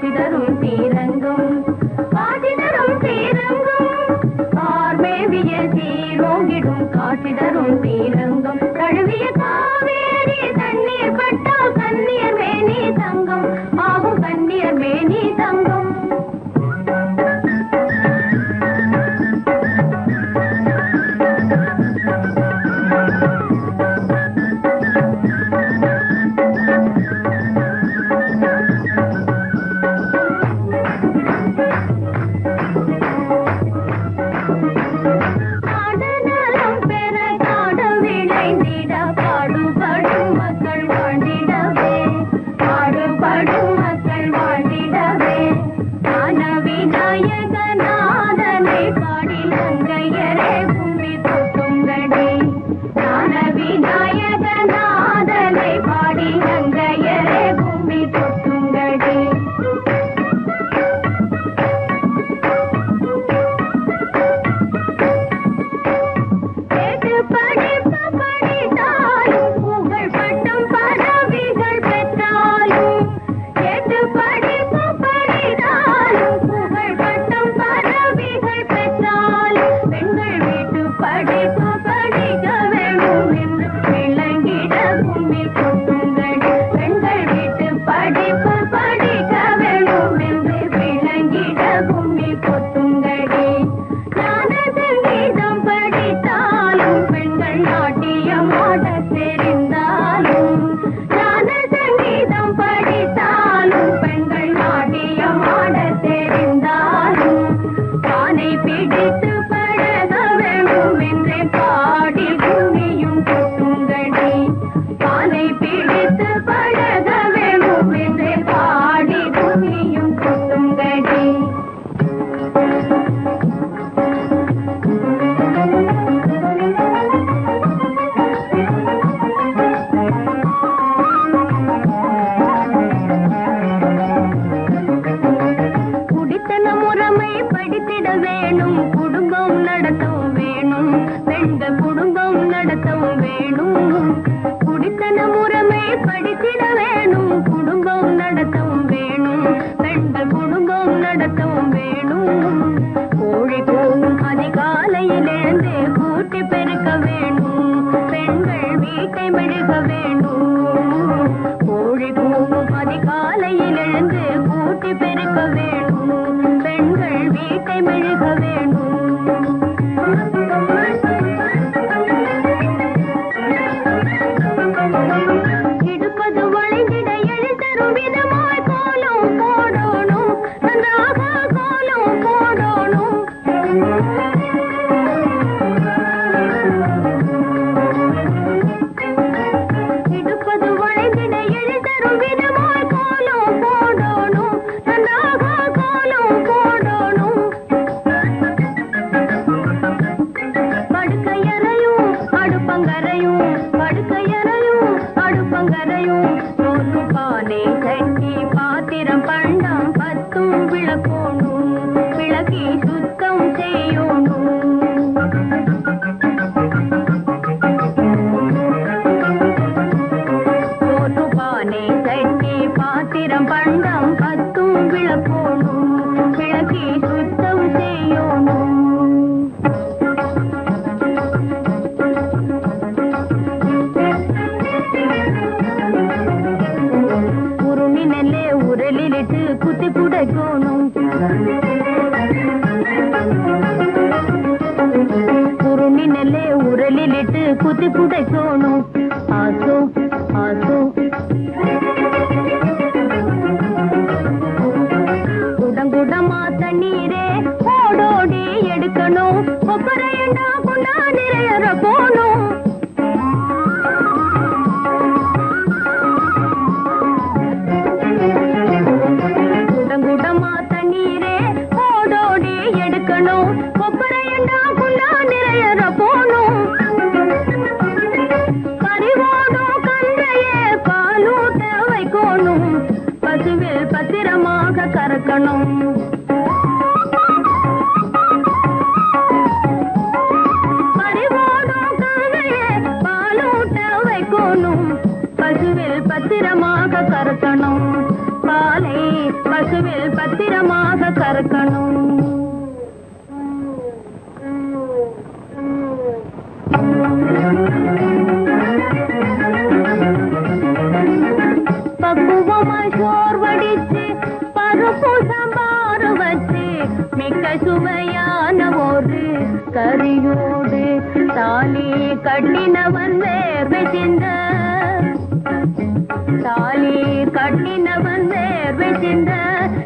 சிதறும் தீரங்கள் குண்டா நிறையற போணும் குடங்குடமா தண்ணீரே ஓடோடி எடுக்கணும். கொப்பரையண்டா குண்டா நிறையற கந்தையே வைக்கணும் பசுவில் பத்திரமாக கறக்கணும். கறக்கணும் பாலை பசுவில் பத்திரமாக கறக்கணும். பக்குவமாய் சோர் பருப்பு சாம்பார் வச்சு மிக்க சுவையான ஒரு கறியோடு தாலி கட்டினவன் வேர்வை சிந்த கட்டினவன் வேர்வை சிந்த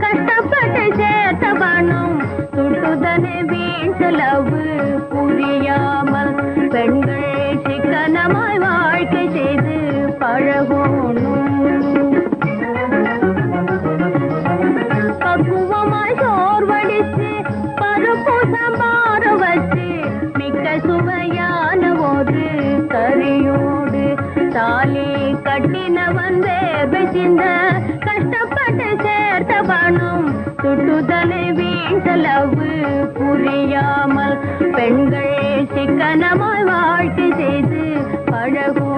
கஷ்டப்பட்டு சேர்த்த பணம் சுட்டுதனே வீண் செலவு புரியாமல் பெண்கள் சிக்கனமாய் வாழ்க்கை செய்து பழகணும். பக்குவமாய் சோர் பருப்பு சாம்பார் வச்சு மிக்க சுவையான ஒரு கறியோடு கட்டினவன் வேர்வை சிந்த கஷ்டப்பட்டு சேர்த்த பணம் சுட்டுதலை வீட்டளவு புரியாமல் பெண்கள் சிக்கனமாய் வாழ்க்கை செய்து பழகும்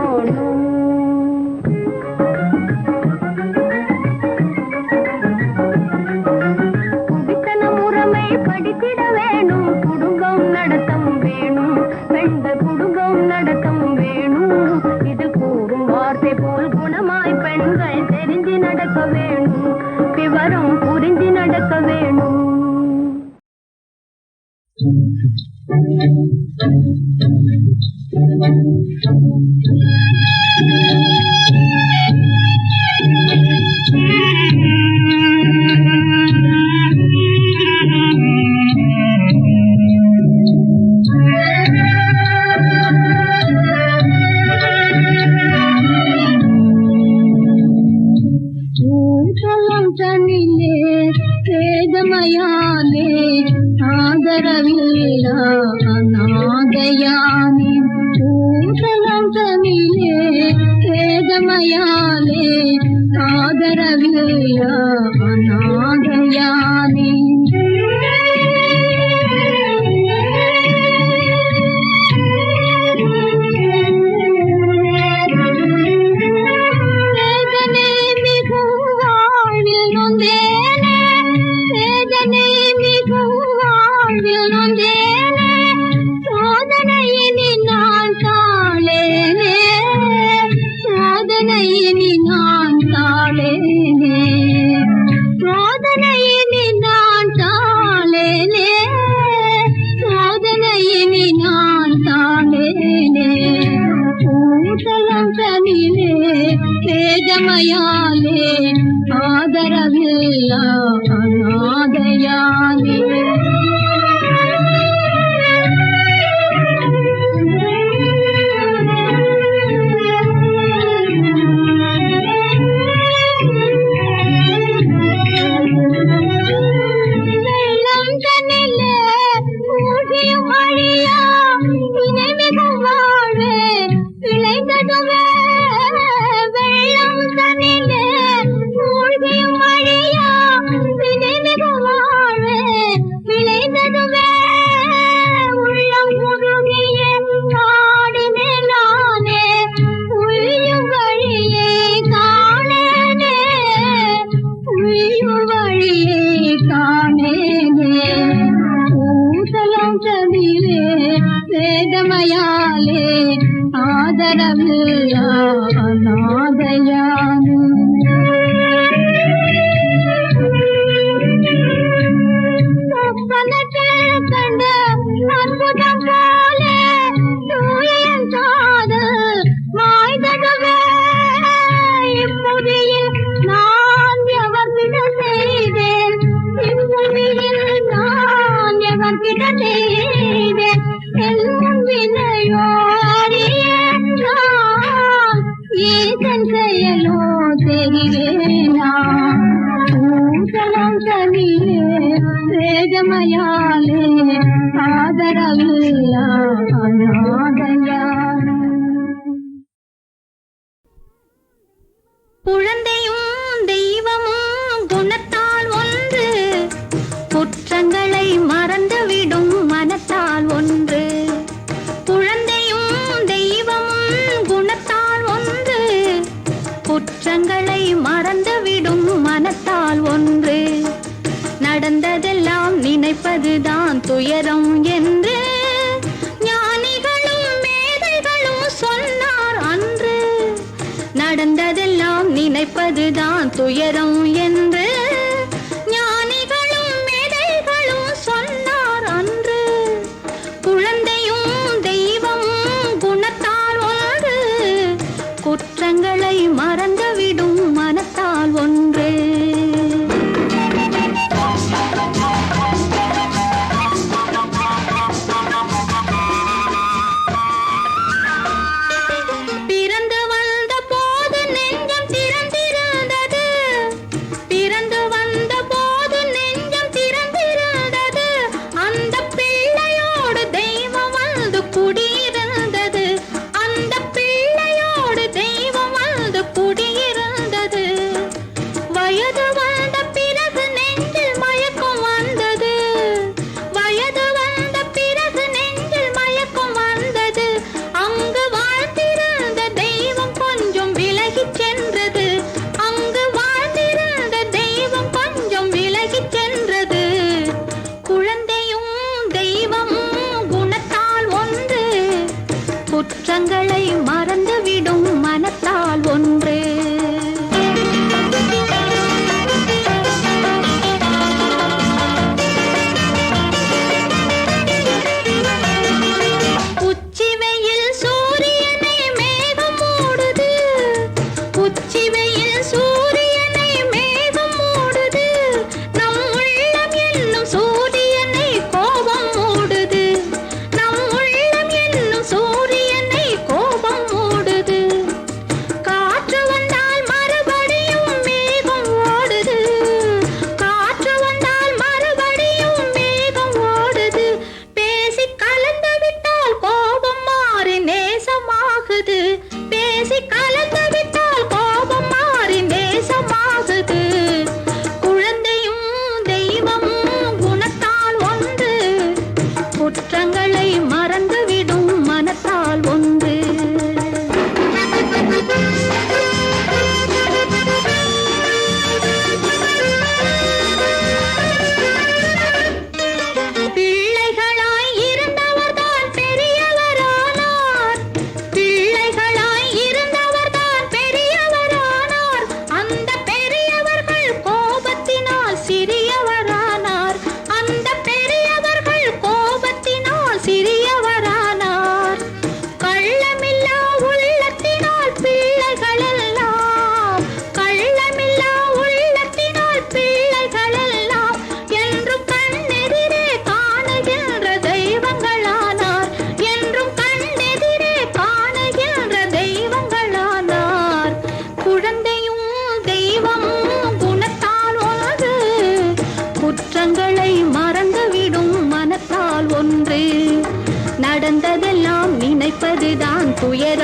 ஆதரவில்லா அநாதையானே ஊற்றலும் தன்னிலே வேதமயாலே வேதமையாலே ஆதரவில்லா அநாதையாலே ஊசலம் வேதமையாலே வேதமயாலே ஆதரவில்லா அநாதையானே ನೆಲೆಯಲು ತೆರಿವೇನ ಪೂತಲಂತನಿಯೇ ವೇದಮಯಾಲೇ நினைப்பதுதான்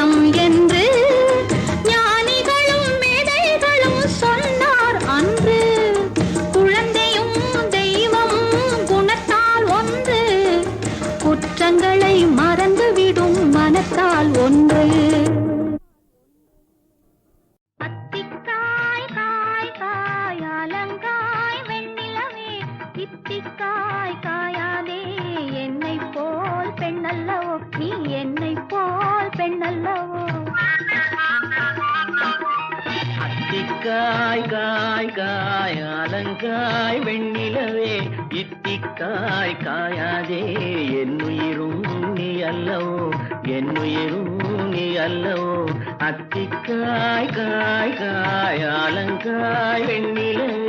காய் அலங்காய் வெண்ணிலவே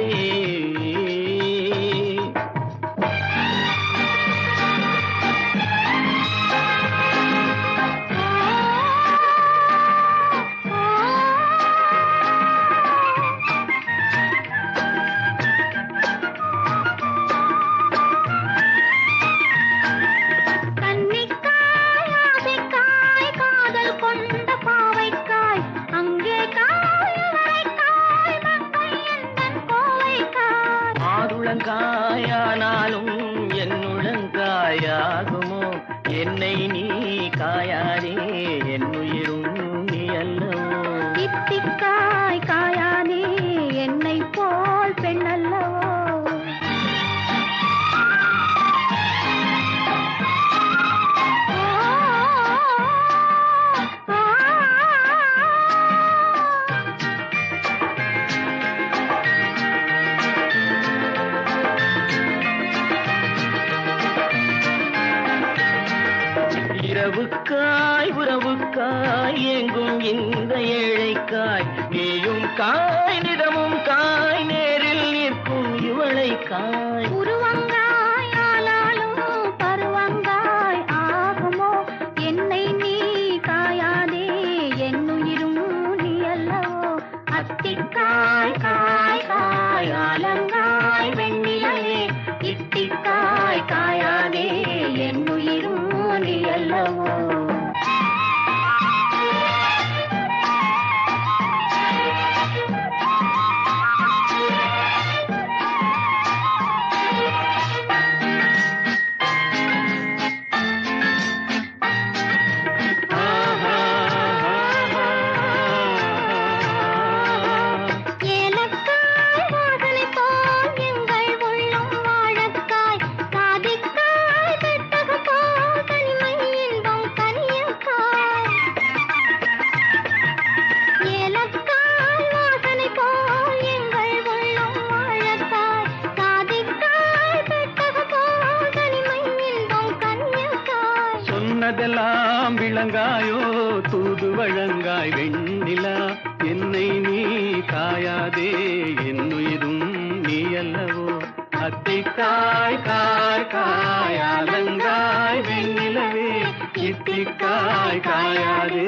நாள் காயாதே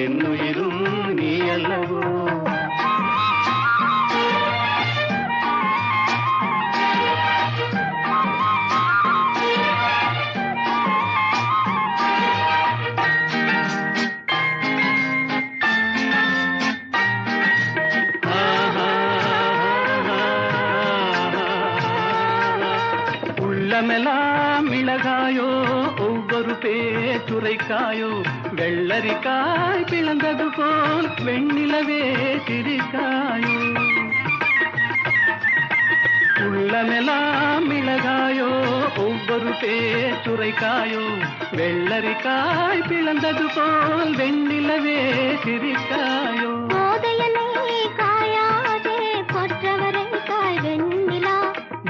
என்னுயிரும் நீ அல்லவோ உள்ளமெல்லாம் மிளகாயோ ஒவ்வொரு பேர் வெள்ளரிக்காய் பிளந்தது போல் வெண்ணிலவே திரிக்காயோ? உள்ளமெல்லாம் மிளகாயோ? ஒவ்வொரு பேச்சுரைக்காயோ வெள்ளரிக்காய் பிளந்தது போல் வெண்ணிலவே திரிக்காயோ?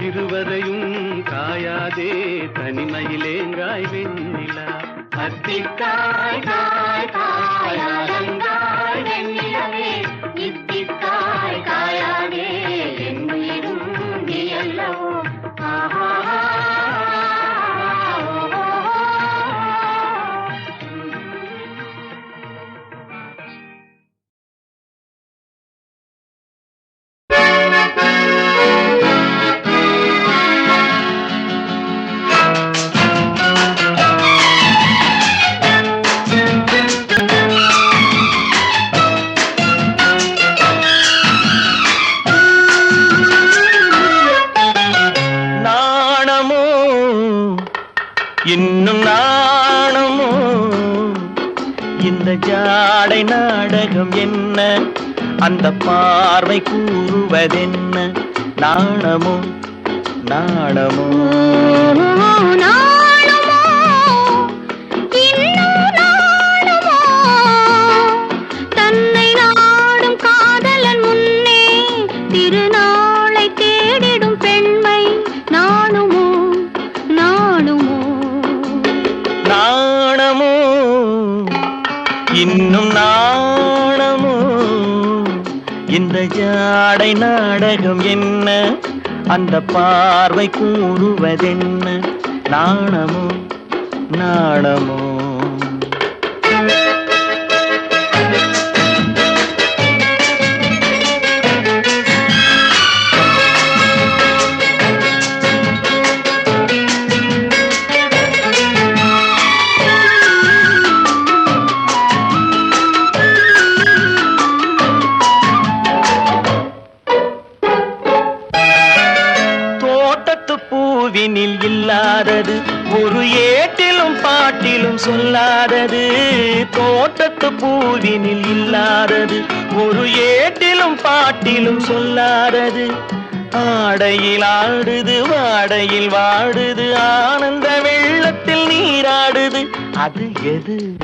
இருவரையும் காயாதே தனிமையிலேங்காய் வெண்ணிலா. பத்திக்காய் காய் காய் அலங்காய் அழகம் என்ன? அந்த பார்வை கூறுவதென்ன? நாணமோ? நாணமோ? ஆடை நாடகம் என்ன? அந்த பார்வை கூறுவதென்ன? நாணமோ நாணமோ சொல்லாதது. ஒரு ஏட்டிலும் பாட்டிலும் சொல்லாதது. ஆடையில் ஆடுது வாடையில் வாடுது. ஆனந்த வெள்ளத்தில் நீராடுது. அது எது?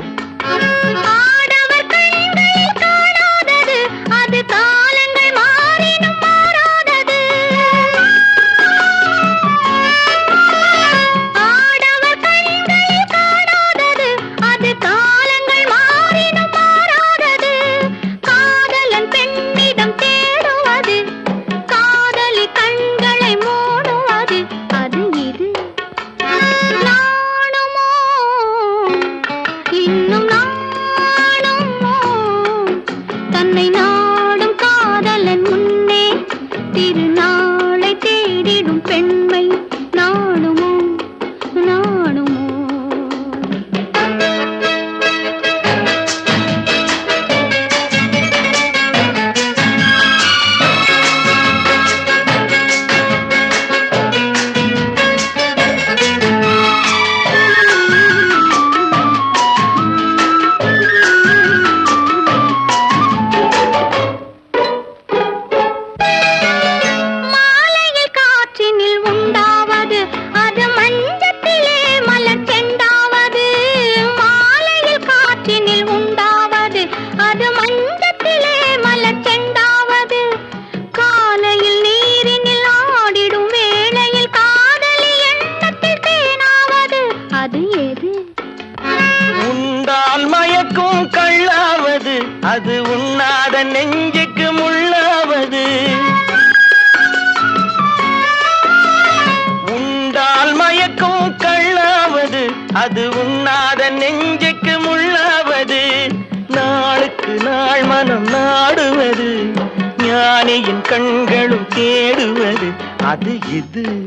நானே என் கண்களும் தேடுவது அது இது.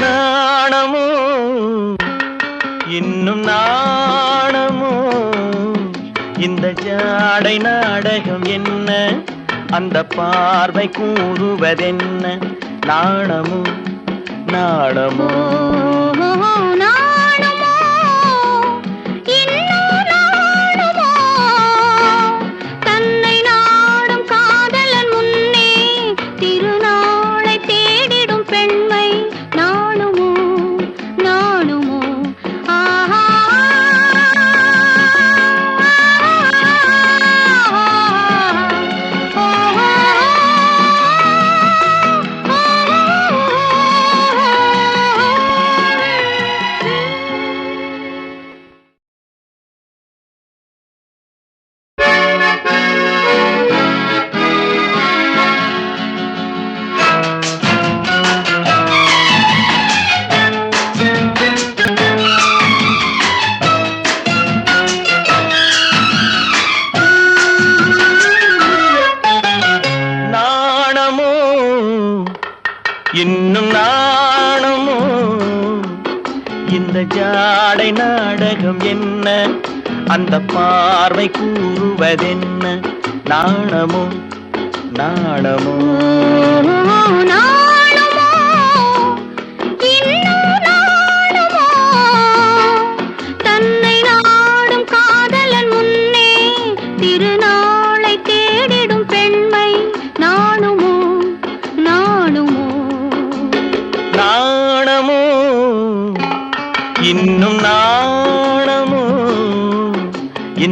நாணமோ? இன்னும் நாணமோ? இந்த ஜாடை நாடகம் என்ன? அந்த பார்வை கூறுவதென்ன? நாணமோ? நாணமோ ஜாடை நாடகம் என்ன? அந்த பார்வை கூறுவதென்ன? நாணமோ? நாணமோ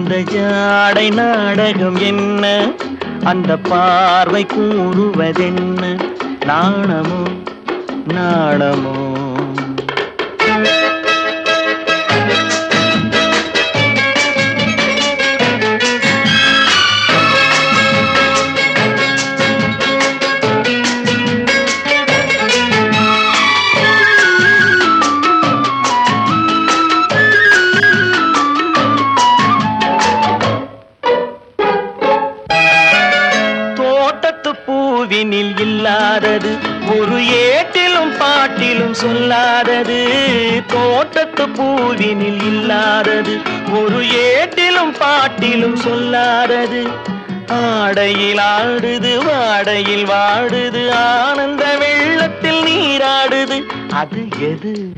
அந்த ஜாடை நாடகம் என்ன? அந்த பார்வை கூறுவதென்ன? நாணமோ நாணமோ ஆடையில் ஆடுது வாடையில் வாடுது. ஆனந்த வெள்ளத்தில் நீராடுது. அது எது?